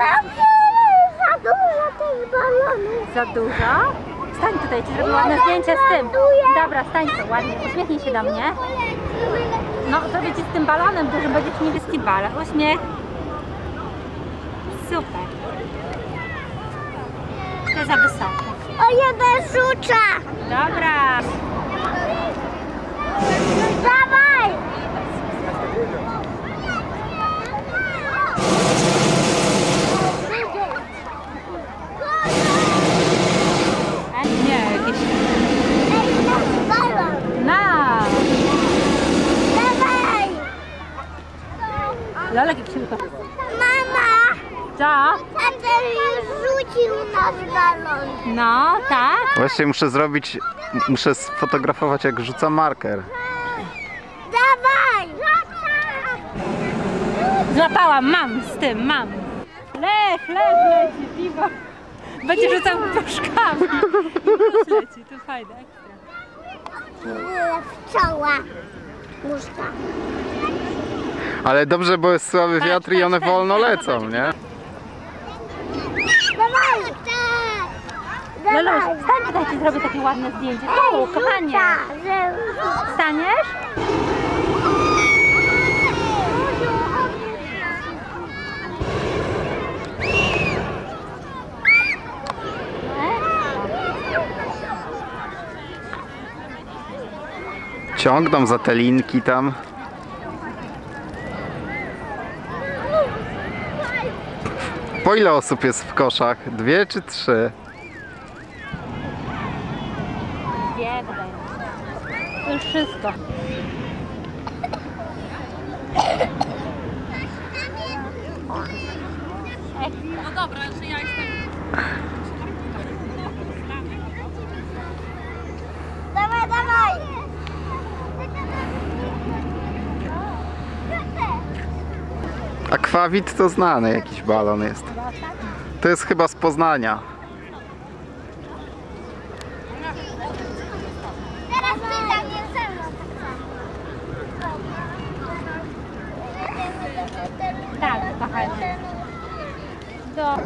Za dużo tych balonów. Za dużo? Stań tutaj, ci zrobię ładne zdjęcie z tym. Dobra, stań tu ładnie, uśmiechnij się do mnie. No, zrobię ci z tym balonem dużym, będzie ci niebieski balon. Uśmiech. Super. To za wysoko. O jeden rzuca. Dobra. Dawaj. A nie, jakieś... Ej, nasz balon. Na! Dawaj. Lolek jak się tylko... Mama. Co? A ten już rzucił nasz balon. No, tak? Właśnie muszę zrobić, muszę sfotografować jak rzuca marker. Dawaj. Złapałam, mam z tym, mam. Lech, lech leci, piwo. Będzie rzucał puszkami. Plus leci, to fajne, ekstra. Czoła. Muszka. Ale dobrze, bo jest słaby wiatr i one wolno lecą, nie? Dawaj. Lolo, stań tutaj, ci zrobię takie ładne zdjęcie. Tu, kochanie. Staniesz? Ciągną za te linki tam. Po ile osób jest w koszach? Dwie czy trzy? Dwie, wydaje. To już wszystko. No dobra, że ja jestem... Akwawit to znany jakiś balon jest. To jest chyba z Poznania. Teraz pytanie ze mną. Tak, kochanie. Do...